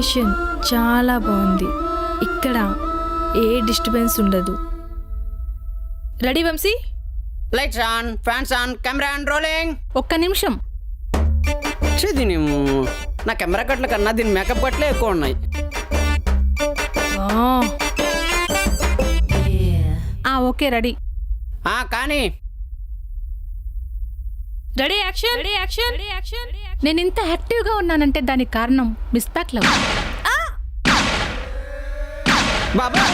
Location చాలా బాగుంది. ఇక్కడ ఏ డిస్టర్బెన్స్ ఉండదు. Ready Vamshi? Lights on fans on camera on rolling ఒక్క నిమిషం. చే దీని నా కెమెరా కట్ల కన్నా దీని మేకప్ కట్లే ఎక్కువ ఉన్నాయి. ఆ, ఓకే రెడీ ఆ కానీ. Ready action ready action ready action నేను ఇంత యాక్టివ్గా ఉన్నానంటే దానికి కారణం మిస్ ప్యాక్ లవ్. బాబా.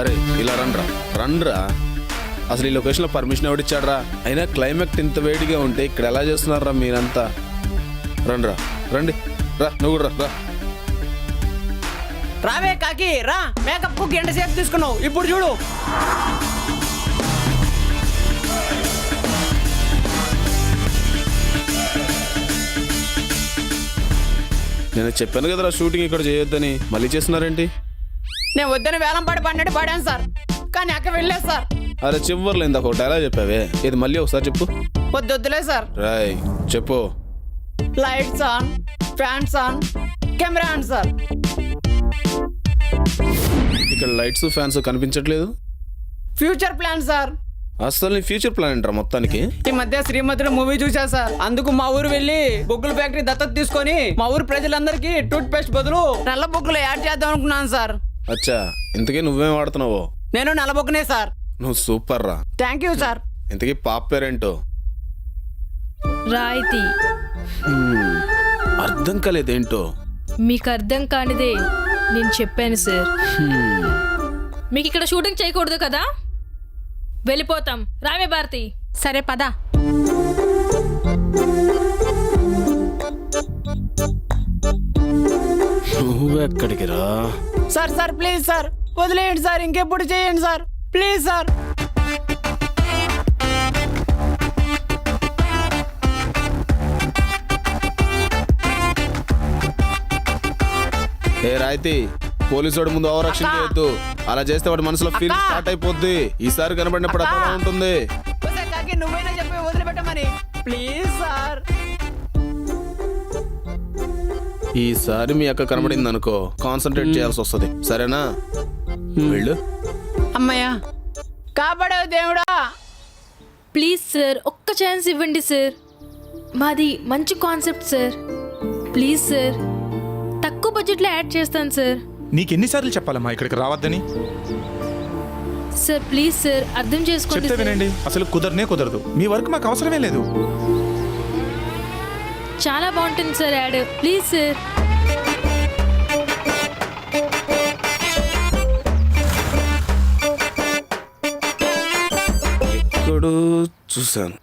అరే ఇలా రండ్రా రండ్రా అసలు ఈ లొకేషన్లో పర్మిషన్ ఎవడిచ్చాడ్రా? అయినా క్లైమాక్ట్ ఇంత వేడిగా ఉంటే ఇక్కడ ఎలా చేస్తున్నారా మీరంతా? రండ్రా రండి. రా నువ్వు కూడా రా. రా రావే కాకి రా. మేకప్కు గంట సేపు తీసుకున్నావు. ఇప్పుడు చూడు. నేను చెప్పాను కదరా షూటింగ్ ఇక్కడ చేయొద్దని. మళ్ళీ చేస్తున్నారేంటి? నేను వద్దని వేలం పాడి పడినట్టు పాడాను సార్. కానీ అక్క వెళ్ళలేదు సార్. అరే చివర్లో ఇందాక ఒక డైలాగ్ చెప్పావే. ఇది మళ్ళీ ఒకసారి చెప్పు. వద్దు వద్దులే సార్. రాయ్ చెప్పు. Lights on fans on camera on sir. ఇక్కడ లైట్స్ ఫ్యాన్స్ కనిపించట్లేదు. Future plan sir. అసలు నీ ఫ్యూచర్ ప్లాన్ ఏంట్రా మొత్తానికి? ఈ మధ్య శ్రీమతుడు మూవీ చూసా సార్. అందుకు మా ఊరు వెళ్ళి బొగ్గుల ఫ్యాక్టరీ దత్తత తీసుకొని మా ఊరు ప్రజలందరికీ టూత్ పేస్ట్ బదులు నల్ల బొగ్గులు యాడ్ చేద్దాం అనుకున్నాను సార్. అచ్చా ఇంతకీ నువ్వేం వాడుతున్నావో? నేను నల్ల బొగ్గునే సార్. నువ్వు సూపర్ రా థ్యాంక్ యూ సార్. ఇంతకీ పాప పేరేంటో? రాయితీ. హ్మ్, అర్థం కాలేదేంటో? మీకు అర్థం కానిదే నేను చెప్పాను సార్. మీకు ఇక్కడ షూటింగ్ చేయకూడదు కదా? వెళ్ళిపోతాం. రామే భారతి. సరే పదా. నువ్వెక్కడికి రా? Sir sir please sir. వదిలేయండి సార్. ఇంకెప్పుడు చేయండి సార్. Please sir. ఏ రాయితీ? పోలీసు వాడి ముందు అక్కా. చేయొద్దు. అలా చేస్తే వాడి మనసులో ఫీల్. స్టార్ట్ అయిపోద్ది. ఈసారి కనబడినప్పుడు అక్కా. అలా ఉంటుంది. నువ్వైనా చెప్పి వదిలిపెట్టమని. Please sir. ఈసారి మీ అక్క కనబడింది అనుకో కాన్సన్ట్రేట్ చేయాల్సి వస్తుంది. సరేనా? వెళ్ళు. అమ్మయ్యా కాపాడవు దేవుడా. Please sir. ఒక్క ఛాన్స్ ఇవ్వండి సార్. మాది మంచి కాన్సెప్ట్ సార్. Please sir. తక్కువ బడ్జెట్లో యాడ్ చేస్తాను సార్. నీకెన్నిసార్లు చెప్పాలమ్మా ఇక్కడికి రావద్దని? సార్ ప్లీజ్ సార్ అర్థం చేసుకోండి చెప్తే సార్. వినండి. అసలు కుదరనే కుదరదు. మీ వర్క్ మాకు అవసరమే లేదు. చాలా బాగుంటుంది సార్ యాడ్. Please sir. ఎక్కడో చూశాను.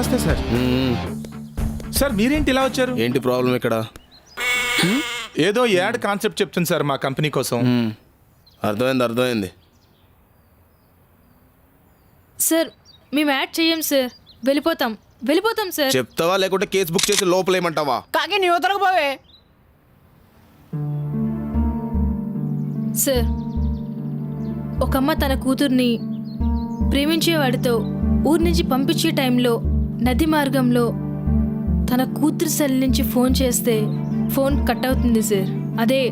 నమస్తే సార్. సార్ మీరేంటి ఇలా వచ్చారు? ఏంటి ప్రాబ్లం ఇక్కడ? ఏదో యాడ్ కాన్సెప్ట్ చెప్తుంది సార్ మా కంపెనీ కోసం. అర్థమైంది అర్థమైంది. సార్ మేము యాడ్ చేయం సార్. వెళ్ళిపోతాం. వెళ్ళిపోతాం సార్. చెప్తావా లేకుంటే కేసు బుక్ చేసి లోపలేయమంటావా కాకి నీ ఉతరకు పోవే సార్ ఒక అమ్మ తన కూతుర్ని ప్రేమించేవాడితో ఊరి నుంచి పంపించే టైంలో నది మార్గంలో తన కూతురు సెల్ నుంచి ఫోన్ చేస్తే ఫోన్ కట్ అవుతుంది సార్. అదే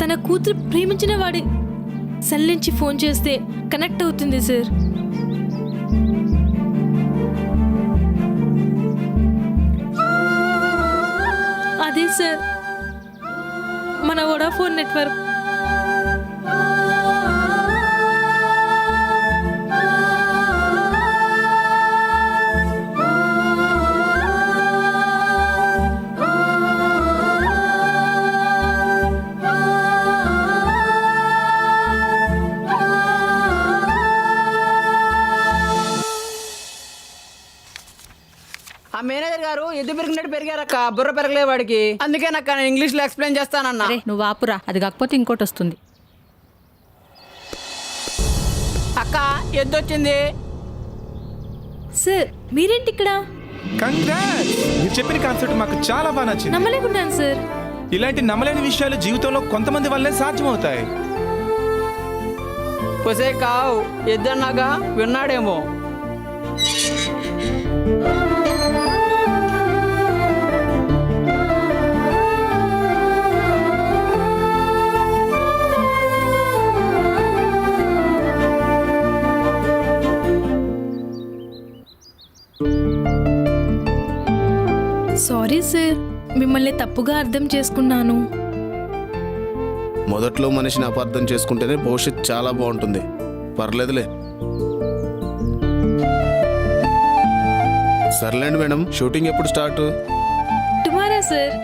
తన కూతురు ప్రేమించిన వాడి సెల్ నుంచి ఫోన్ చేస్తే కనెక్ట్ అవుతుంది సార్. అదే సార్ మన వోడాఫోన్ నెట్వర్క్ ఆ మేనేజర్ గారు ఎద్దు పెరిగినట్టు పెరిగారక్క బుర్ర పెరగలే వాడికి. అందుకే నాకు నేను ఇంగ్లీష్లో ఎక్స్ప్లెయిన్ చేస్తానన్నా. అరే నువ్వు ఆపురా. అది కాకపోతే ఇంకోటి వస్తుంది. అక్క ఎద్దు వచ్చింది. సార్ మీరేంటి ఇక్కడ? కంగ్రాట్స్ మీరు చెప్పిన కాన్సెప్ట్ మాకు చాలా బాగా నచ్చింది. నమ్మలేకున్నాను సార్. ఇలాంటి నమ్మలేని విషయాలు జీవితంలో కొంతమంది వల్లే సాధ్యమవుతాయి. పొసే కావు ఇద్దన్నాగా విన్నాడేమో. తప్పుగా అర్థం చేసుకున్నాను. మొదట్లో మనిషిని అపార్థం చేసుకుంటేనే భవిష్యత్ చాలా బాగుంటుంది. పర్లేదులే. సర్లేండి మేడం షూటింగ్ ఎప్పుడు స్టార్ట్? Tomorrow sir.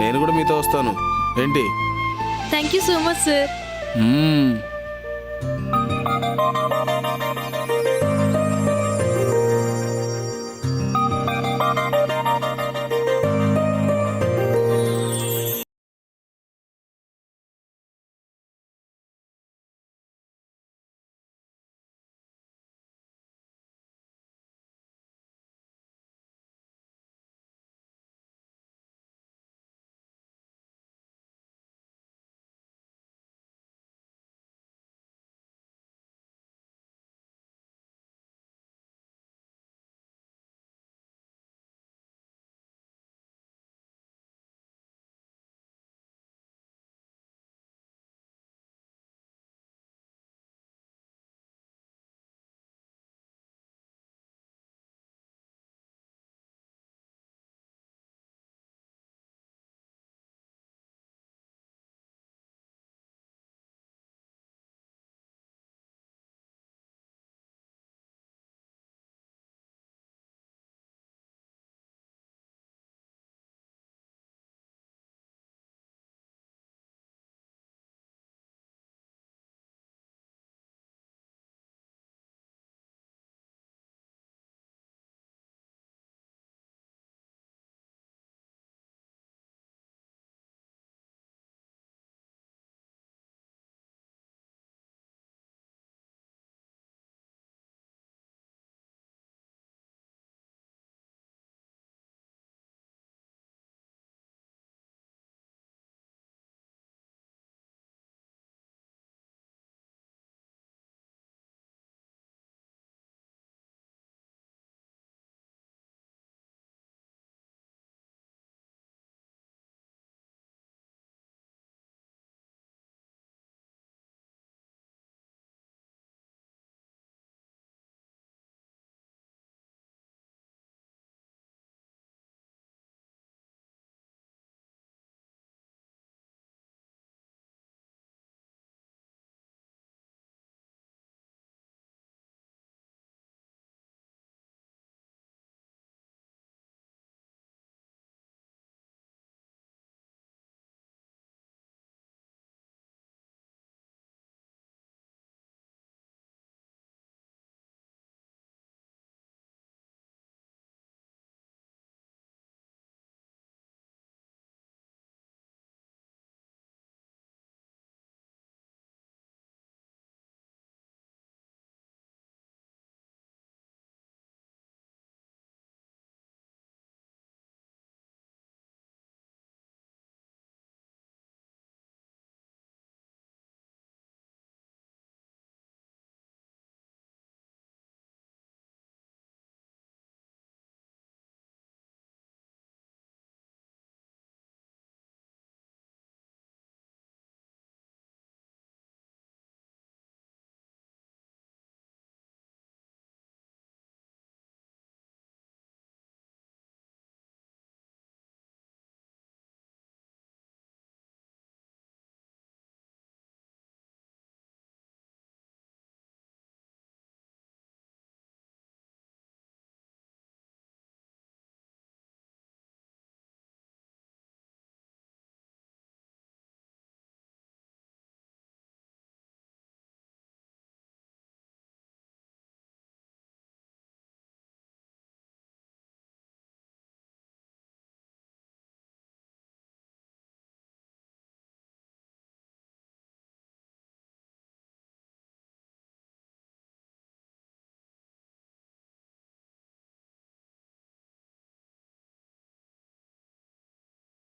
నేను కూడా మీతో వస్తాను. ఏంటి? Thank you so much sir.